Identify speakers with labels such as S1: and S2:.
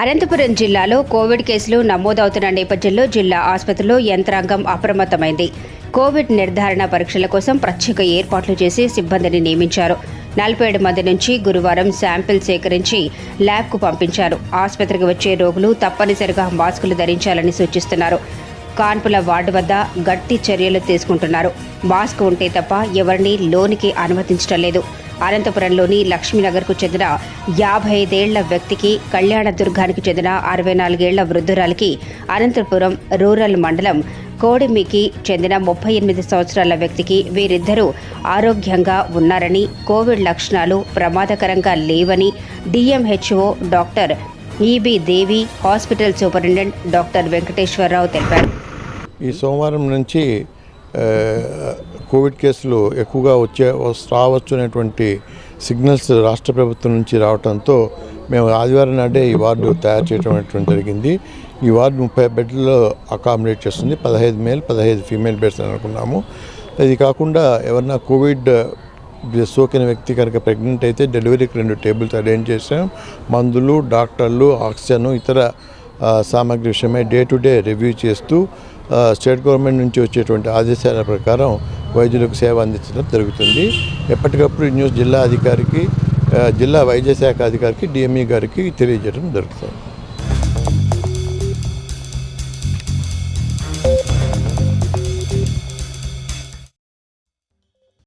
S1: అనంతపురం జిల్లాలో కోవిడ్ కేసులు నమోదవుతున్న నేపథ్యంలో జిల్లా ఆసుపత్రిలో యంత్రాంగం అప్రమత్తమైంది. కోవిడ్ నిర్ధారణ పరీక్షల కోసం ప్రత్యేక ఏర్పాట్లు చేసి సిబ్బందిని నియమించారు. నలభై ఏడు మంది నుంచి గురువారం శాంపిల్ సేకరించి ల్యాబ్కు పంపించారు. ఆసుపత్రికి వచ్చే రోగులు తప్పనిసరిగా మాస్కులు ధరించాలని సూచిస్తున్నారు. కాన్పుల వార్డు వద్ద గట్టి చర్యలు తీసుకుంటున్నారు. మాస్క్ ఉంటే తప్ప ఎవరిని లోనికి అనుమతించడం లేదు. అనంతపురంలోని లక్ష్మీనగర్కు చెందిన యాభై ఐదేళ్ళ వ్యక్తికి కళ్యాణదుర్గానికి చెందిన అరవై నాలుగేళ్ళ వృద్ధురాలికి అనంతపురం రూరల్ మండలం కోడిమికి చెందిన ముప్పై ఎనిమిది సంవత్సరాల వ్యక్తికి వీరిద్దరూ ఆరోగ్యంగా ఉన్నారని కోవిడ్ లక్షణాలు ప్రమాదకరంగా లేవని DMHO doctor E B Devi hospital superintendent doctor Venkateswara Rao తెలిపారు.
S2: ఈ సోమవారం నుంచి కోవిడ్ కేసులు ఎక్కువగా వచ్చే రావచ్చు అనేటువంటి సిగ్నల్స్ రాష్ట్ర ప్రభుత్వం నుంచి రావడంతో మేము ఆదివారం నాడే ఈ వార్డు తయారు చేయడం అనేటువంటి జరిగింది. ఈ వార్డు ముప్పై బెడ్లలో అకామిడేట్ చేస్తుంది. పదహైదు మేల్ పదహైదు ఫీమేల్ బెడ్స్ అని అనుకున్నాము. ఇది కాకుండా ఎవరన్నా కోవిడ్ సోకిన వ్యక్తి కనుక ప్రెగ్నెంట్ అయితే డెలివరీకి రెండు టేబుల్స్ అరేంజ్ చేసాం మందులు డాక్టర్లు ఆక్సిజన్ ఇతర సామాగ్రి విషయమై డే టు డే రివ్యూ చేస్తూ స్టేట్ గవర్నమెంట్ నుంచి వచ్చేటువంటి ఆదేశాల ప్రకారం వైద్యులకు సేవ అందించడం జరుగుతుంది. ఎప్పటికప్పుడు న్యూస్ జిల్లా అధికారికి జిల్లా వైద్య శాఖ అధికారికి డిఎంఈ గారికి తెలియజేయడం జరుగుతుంది.